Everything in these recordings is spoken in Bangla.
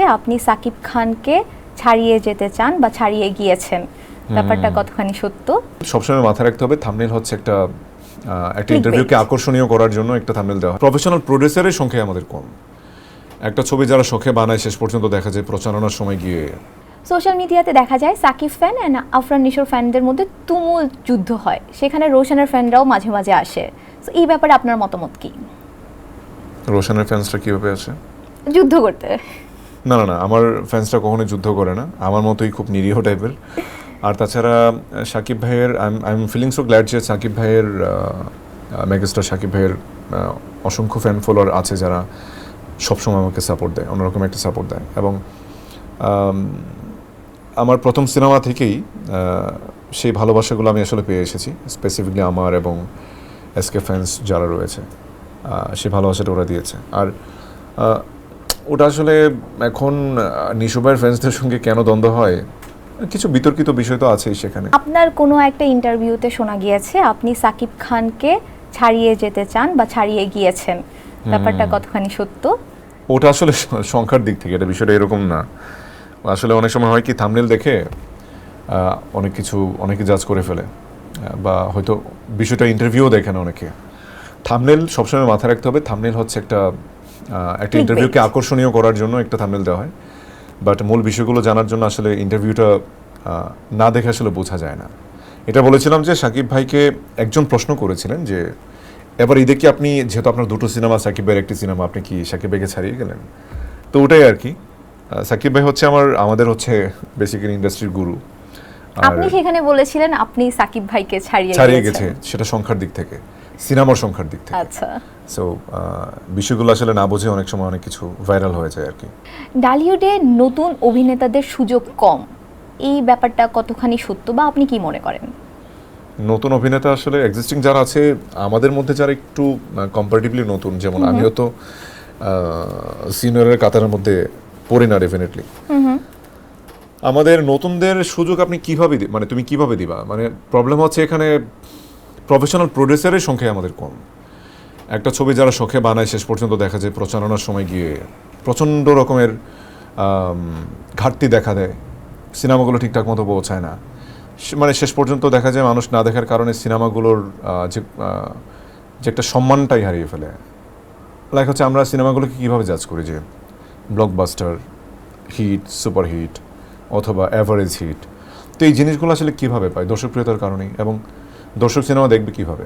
আপনি সাকিব খানকে ছাড়িয়ে যেতে চান বা ছাড়িয়ে গিয়েছেন। ব্যাপারটা কতখানি সত্য? সবসময় মাথায় রাখতে হবে থামনেল হচ্ছে একটা একটা ইন্টারভিউকে আকর্ষণীয় করার জন্য একটা থামনেল দেওয়া। প্রফেশনাল প্রডিউসারের সংখ্যা আমাদের কম। একটা ছবি যারা শখে বানায় শেষ পর্যন্ত দেখা যায় প্রচারণার সময় গিয়ে। সোশ্যাল মিডিয়াতে দেখা যায় সাকিব ফ্যান অ্যান্ড আফরান নিশোর ফ্যানদের মধ্যে তুমুল যুদ্ধ হয়। সেখানে রোশনের ফ্যানরাও মাঝে মাঝে আসে। তো এই ব্যাপারে আপনার মতামত কি? রোশনের ফ্যান্সরা কীভাবে আছে যুদ্ধ করতে। না না না, আমার ফ্যান্সরা কখনো যুদ্ধ করে না। আমার মতোই খুব নিরীহ টাইপের আর তাছাড়া সাকিব ভাইয়ের I am feeling so glad যে সাকিব ভাইয়ের মেগাস্টার সাকিব ভাইয়ের অসংখ্য ফ্যান ফলোয়ার আছে যারা সবসময় আমাকে সাপোর্ট দেয়, অন্যরকম একটা সাপোর্ট দেয়। এবং আমার প্রথম সিনেমা থেকেই সেই ভালোবাসাগুলো আমি আসলে পেয়ে এসেছি স্পেসিফিকলি আমার এবং এসকে ফ্যান্স যারা রয়েছে। সেই ভালোবাসাটা ওরা দিয়েছে। আর ওটা আসলে এখন আহ, ফ্রেন্ডসদের সঙ্গে কেন দ্বন্দ্ব হয়? কিছু বিতর্কিত বিষয় তো আছেই সেখানে। আপনার কোনো একটা ইন্টারভিউতে শোনা গিয়েছে আপনি সাকিব খানকে ছাড়িয়ে যেতে চান বা ছাড়িয়ে গিয়েছেন? ব্যাপারটা কতখানি সত্য? ওটা আসলে সংখ্যার দিক থেকে এটা বিষয়টা এরকম না। আসলে অনেক সময় হয় কি থামনেল দেখে অনেক কিছু অনেকে জাজ করে ফেলে। বা হয়তো বিষয়টা ইন্টারভিউ দেখে না অনেকে। থামনেল সবসময় মাথায় রাখতে হবে থামনেল হচ্ছে একটা একটা ইন্টারভিউকে আকর্ষণীয় করার জন্য একটা থামনেল দেওয়া হয়। বাট মূল বিষয়গুলো জানার জন্য আসলে ইন্টারভিউটা না দেখে আসলে বোঝা যায় না। এটা বলেছিলাম যে সাকিব ভাইকে একজন প্রশ্ন করেছিলেন যে এবার ঈদে কি আপনি যেহেতু আপনার দুটো সিনেমা সাকিব ভাইয়ের একটি সিনেমা আপনি কি সাকিব ভাইকে ছাড়িয়ে গেলেন? তো ওটাই আর কি। সাকিব ভাই হচ্ছে আমার আমাদের হচ্ছে বেসিক্যালি ইন্ডাস্ট্রির গুরু আপনি সেখানে বলেছিলেন আপনি সাকিব ভাইকে ছাড়িয়ে ছাড়িয়ে গেছে সেটা সংখ্যার দিক থেকে সিনেমার সংখ্যার দিক থেকে। আচ্ছা। সো বিষয়গুলো আসলে না বুঝে অনেক সময় অনেক কিছু ভাইরাল হয়ে যায় আর কি। ডালিউডে নতুন অভিনেতাদের সুযোগ কম। এই ব্যাপারটা কতখানি সত্য বা আপনি কি মনে করেন? নতুন অভিনেতা আসলে এক্সিস্টিং যারা আছে আমাদের মধ্যে যারা একটু কম্পারেটিভলি নতুন যেমন আমিও তো সিনিয়রের কাতারের মধ্যে পড়ি না ডেফিনেটলি আমাদের নতুনদের সুযোগ আপনি কীভাবে মানে তুমি কীভাবে দিবা? মানে প্রবলেম হচ্ছে এখানে প্রফেশনাল প্রডিউসারের সংখ্যা আমাদের কম। একটা ছবি যারা শখে বানায় শেষ পর্যন্ত দেখা যায় প্রচারণার সময় গিয়ে প্রচণ্ড রকমের ঘাটতি দেখা দেয়। সিনেমাগুলো ঠিকঠাক মতো পৌঁছায় না। মানে শেষ পর্যন্ত দেখা যায় মানুষ না দেখার কারণে সিনেমাগুলোর যে যে একটা সম্মানটাই হারিয়ে ফেলে। লাইক হচ্ছে আমরা সিনেমাগুলোকে কীভাবে জাজ করি যে ব্লকবাস্টার হিট সুপার হিট অথবা অ্যাভারেজ হিট তো এই জিনিসগুলো আসলে কীভাবে পায়? দর্শকপ্রিয়তার কারণেই। এবং দর্শক সিনেমা দেখবে কীভাবে?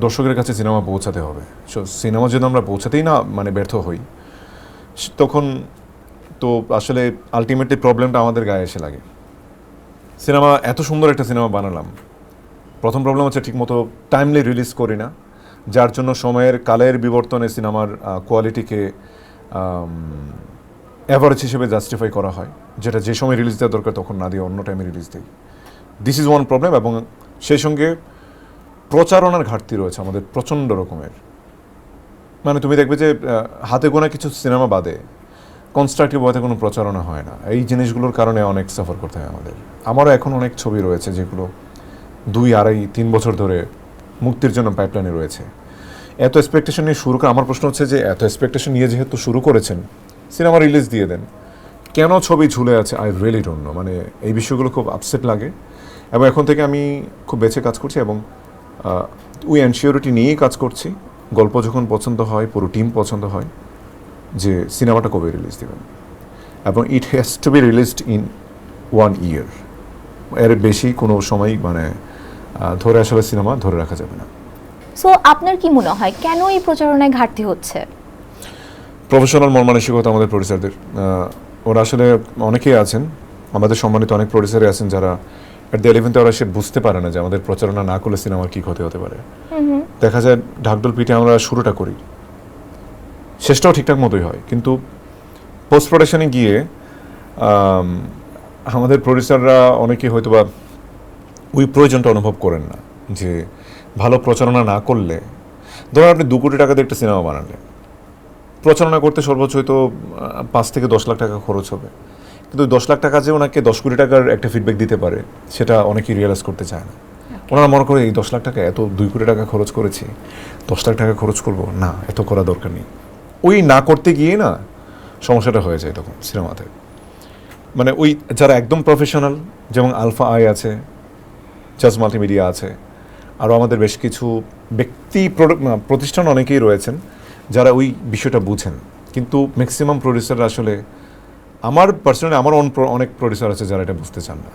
দর্শকের কাছে সিনেমা পৌঁছাতে হবে। সো সিনেমা যদি আমরা পৌঁছাতেই না মানে ব্যর্থ হই। তখন তো আসলে আলটিমেটলি প্রবলেমটা আমাদের গায়ে এসে লাগে। সিনেমা, এত সুন্দর একটা সিনেমা বানালাম। প্রথম প্রবলেম হচ্ছে ঠিকমতো টাইমলি রিলিজ করি না। যার জন্য সময়ের, কালের বিবর্তনে সিনেমার কোয়ালিটিকে অ্যাভারেজ হিসেবে জাস্টিফাই করা হয়। যেটা যে সময় রিলিজ দেওয়া দরকার তখন না দিয়ে অন্য টাইমে রিলিজ দিই। দিস ইজ ওয়ান প্রবলেম এবং সেই সঙ্গে প্রচারণার ঘাটতি রয়েছে আমাদের প্রচণ্ড রকমের। মানে তুমি দেখবে যে হাতে গোনা কিছু সিনেমা বাদে কনস্ট্রাকটিভ ওয়াতে কোনো প্রচারণা হয় না। এই জিনিসগুলোর কারণে অনেক সাফার করতে হয় আমাদের। আমারও এখন অনেক ছবি রয়েছে যেগুলো দুই, আড়াই, তিন বছর ধরে মুক্তির জন্য পাইপলাইনে রয়েছে। এত এক্সপেকটেশন নিয়ে শুরু করে আমার প্রশ্ন হচ্ছে যে, এত এক্সপেকটেশন নিয়ে যেহেতু শুরু করেছেন সিনেমা রিলিজ দিয়ে দেন। কেন ছবি ঝুলে আছে? আই রিয়েলি ডোন্ট নো মানে এই বিষয়গুলো খুব আপসেট লাগে। এবং এখন থেকে আমি খুব বেছে কাজ করছি এবং উই অ্যানসিওরিটি নিয়েই কাজ করছি। গল্প যখন পছন্দ হয়, পুরো টিম পছন্দ হয়, যে সিনেমাটা কবে রিলিজ দেবেন? এবং it has to be released in one year এর বেশি কোনো সময় মানে ধরে আসলে সিনেমা ধরে রাখা যাবে না। সো আপনার কি মনে হয়, কেন এই প্রচারণায় ঘাটতি হচ্ছে? প্রফেশনাল মন মানসিকতা আমাদের প্রডিউসারদের ওরা আসলে অনেকেই আছেন আমাদের সম্মানিত অনেক প্রডিউসারই আছেন যারা এট দ্য ইলেভেন্থে ওরা সে বুঝতে পারে না যে আমাদের প্রচারণা না করলে সিনেমার কী ক্ষতি হতে পারে। দেখা যায় ঢাকডোল পিঠে আমরা শুরুটা করি। শেষটাও ঠিকঠাক মতোই হয়। কিন্তু পোস্ট প্রোডাকশনে গিয়ে আম, আমাদের প্রডিউসাররা অনেকে হয়তো বা ওই প্রয়োজনটা অনুভব করেন না যে ভালো প্রচারণা না করলে ধরুন আপনি দু কোটি টাকা দিয়ে একটা সিনেমা বানালেন। প্রচারণা করতে সর্বোচ্চ হয়তো পাঁচ থেকে দশ লাখ টাকা খরচ হবে। কিন্তু দশ লাখ টাকা যে ওনাকে দশ কোটি টাকার একটা ফিডব্যাক দিতে পারে সেটা অনেকেই রিয়েলাইজ করতে চায় না। ওনারা মনে করে এই দশ লাখ টাকা এত দুই কোটি টাকা খরচ করেছি দশ লাখ টাকা খরচ করব না এত করা দরকার নেই। ওই না করতে গিয়ে না সমস্যাটা হয়ে যায় তখন সিনেমাতে। মানে ওই যারা একদম প্রফেশনাল যেমন আলফা আই আছে জাজ মাল্টিমিডিয়া আছে আরও আমাদের বেশ কিছু ব্যক্তি প্রতিষ্ঠান অনেকেই রয়েছেন যারা ওই বিষয়টা বুঝেন। কিন্তু ম্যাক্সিমাম প্রডিউসাররা আসলে, আমার পার্সোনালি আমার অন অনেক প্রডিউসার আছে যারা এটা বুঝতে চান না।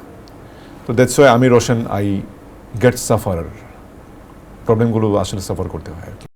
তো দ্যাটস ওয়াই আমি রোশন আই গেট সাফার প্রবলেমগুলো আসলে সাফার করতে হয়